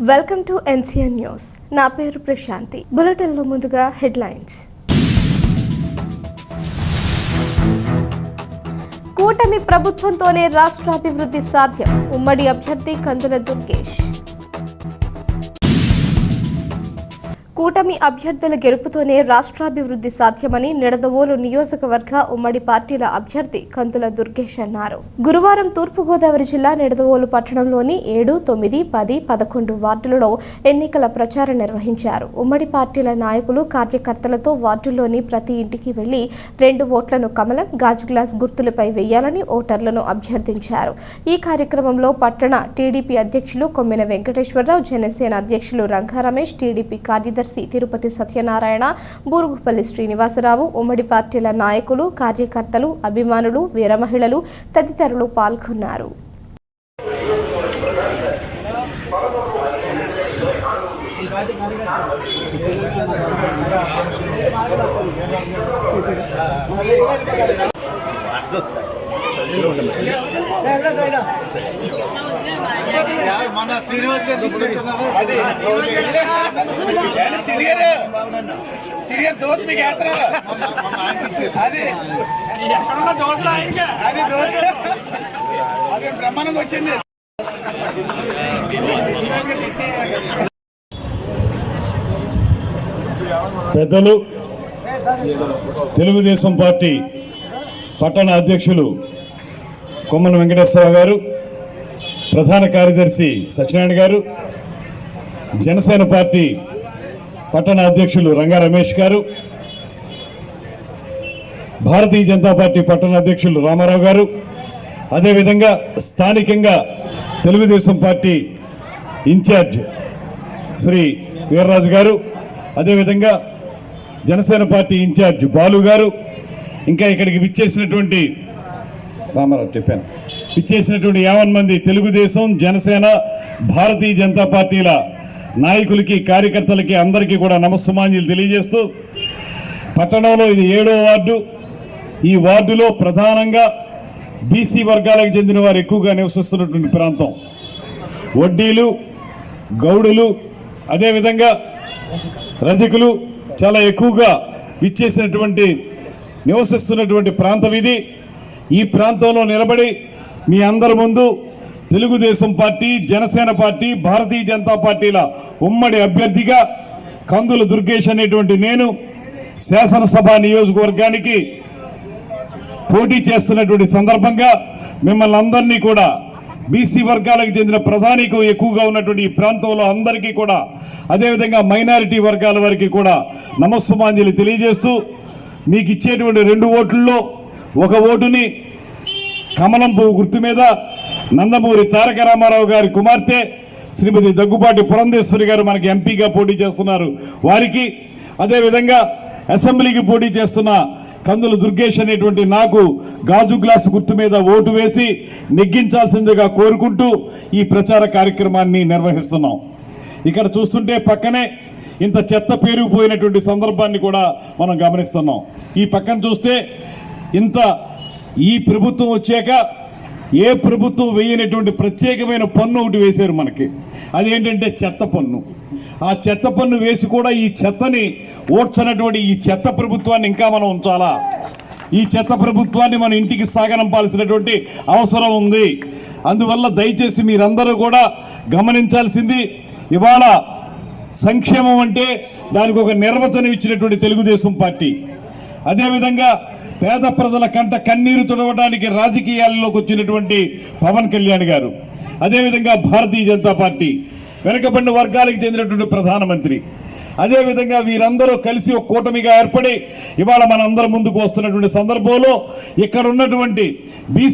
Welcome to NCN news. నా పేరు ప్రశాంతి. బులెటిన్లో ముందుగా హెడ్లైన్స్. కూటమి ప్రభుత్వంతోనే రాష్ట్రాభివృద్ధి సాధ్యం. ఉమ్మడి అభ్యర్థి కందుల దుర్గేష్. కూటమి అభ్యర్థుల గెలుపుతోనే రాష్ట్రాభివృద్ధి సాధ్యమని నిడదవోలు నియోజకవర్గ ఉమ్మడి పార్టీల అభ్యర్థి కంతుల దుర్గేష్ అన్నారు. గురువారం తూర్పుగోదావరి జిల్లా నిడదవోలు పట్టణంలోని ఏడు తొమ్మిది పది పదకొండు వార్డులలో ఎన్నికల ప్రచారం నిర్వహించారు. ఉమ్మడి పార్టీల నాయకులు కార్యకర్తలతో వార్డుల్లోని ప్రతి ఇంటికి వెళ్ళి రెండు ఓట్లను కమలం గాజు గ్లాస్ గుర్తులపై వేయాలని ఓటర్లను అభ్యర్థించారు. ఈ కార్యక్రమంలో పట్టణ టీడీపీ అధ్యక్షులు కొమ్మిన వెంకటేశ్వరరావు జనసేన అధ్యక్షులు రంగారమేష్ టీడీపీ కార్యదర్శి తిరుపతి సత్యనారాయణ బూరుగుపల్లి శ్రీనివాసరావు ఉమ్మడి పార్టీల నాయకులు కార్యకర్తలు అభిమానులు వీర మహిళలు తదితరులు పాల్గొన్నారు. మన శ్రీనివాస్ గారు అది సీనియర్ సీనియర్ దోస్ మీకు యాత్ర అది అది దోస్ అది బ్రహ్మాండం వచ్చింది పెద్దలు తెలుగుదేశం పార్టీ పట్టణ అధ్యక్షులు కొమ్మన వెంకటేశ్వరరావు గారు ప్రధాన కార్యదర్శి సత్యనారాయణ గారు జనసేన పార్టీ పట్టణ అధ్యక్షులు రంగా రమేష్ గారు భారతీయ జనతా పార్టీ పట్టణ అధ్యక్షులు రామారావు గారు అదేవిధంగా స్థానికంగా Telugu Desam party in charge Shri Veerraju గారు అదేవిధంగా జనసేన పార్టీ ఇన్ఛార్జ్ బాలు గారు ఇంకా ఇక్కడికి విచ్చేసినటువంటి రామారావు చెప్పాను ఇచ్చేసినటువంటి యావన్ మంది తెలుగుదేశం జనసేన భారతీయ జనతా పార్టీల నాయకులకి కార్యకర్తలకి అందరికీ కూడా నమస్సుమాంజలు తెలియజేస్తూ పట్టణంలో ఇది ఏడో వార్డు. ఈ వార్డులో ప్రధానంగా బీసీ వర్గాలకు చెందిన వారు ఎక్కువగా నివసిస్తున్నటువంటి ప్రాంతం. వడ్డీలు గౌడులు అదేవిధంగా రజకులు చాలా ఎక్కువగా విచ్చేసినటువంటి నివసిస్తున్నటువంటి ప్రాంతం ఇది. ఈ ప్రాంతంలో నిలబడి మీ అందరి ముందు తెలుగుదేశం పార్టీ జనసేన పార్టీ భారతీయ జనతా పార్టీల ఉమ్మడి అభ్యర్థిగా కందుల దుర్గేష్ అనేటువంటి నేను శాసనసభ నియోజకవర్గానికి పోటీ చేస్తున్నటువంటి సందర్భంగా మిమ్మల్ని అందరినీ కూడా బీసీ వర్గాలకు చెందిన ప్రధానికం ఎక్కువగా ఉన్నటువంటి ఈ ప్రాంతంలో అందరికీ కూడా అదేవిధంగా మైనారిటీ వర్గాల వారికి కూడా నమస్సుమాంజలి తెలియజేస్తూ మీకు ఇచ్చేటువంటి రెండు ఓట్లలో ఒక ఓటుని కమలం పువ్వు గుర్తు మీద నందమూరి తారక రామారావు గారి కుమార్తె శ్రీమతి దగ్గుబాటి పురంధేశ్వరి గారు మనకి ఎంపీగా పోటీ చేస్తున్నారు. వారికి అదేవిధంగా అసెంబ్లీకి పోటీ చేస్తున్న కందుల దుర్గేష్ అనేటువంటి నాకు గాజు గ్లాసు గుర్తు మీద ఓటు వేసి నెగ్గించాల్సిందిగా కోరుకుంటూ ఈ ప్రచార కార్యక్రమాన్ని నిర్వహిస్తున్నాం. ఇక్కడ చూస్తుంటే పక్కనే ఇంత చెత్త పేరుకుపోయినటువంటి సందర్భాన్ని కూడా మనం గమనిస్తున్నాం. ఈ పక్కన చూస్తే ఇంత ఈ ప్రభుత్వం వచ్చాక ఏ ప్రభుత్వం వేయనటువంటి ప్రత్యేకమైన పన్ను ఒకటి వేశారు మనకి. అదేంటంటే చెత్త పన్ను. ఆ చెత్త పన్ను వేసి కూడా ఈ చెత్తని ఓడ్చనటువంటి ఈ చెత్త ప్రభుత్వాన్ని ఇంకా మనం ఉంచాలా? ఈ చెత్త ప్రభుత్వాన్ని మనం ఇంటికి సాగనంపాల్సినటువంటి అవసరం ఉంది. అందువల్ల దయచేసి మీరందరూ కూడా గమనించాల్సింది ఇవాళ సంక్షేమం అంటే దానికి ఒక నిర్వచనం ఇచ్చినటువంటి తెలుగుదేశం పార్టీ. అదేవిధంగా పేద ప్రజల కంట కన్నీరు తుడవడానికి రాజకీయాల్లోకి వచ్చినటువంటి పవన్ కళ్యాణ్ గారు. అదేవిధంగా భారతీయ జనతా పార్టీ వెనుకబడిన వర్గాలకు చెందినటువంటి ప్రధానమంత్రి. అదేవిధంగా వీరందరూ కలిసి ఒక కూటమిగా ఏర్పడి ఇవాళ మనందరం ముందుకు వస్తున్నటువంటి సందర్భంలో ఇక్కడ ఉన్నటువంటి బీసీ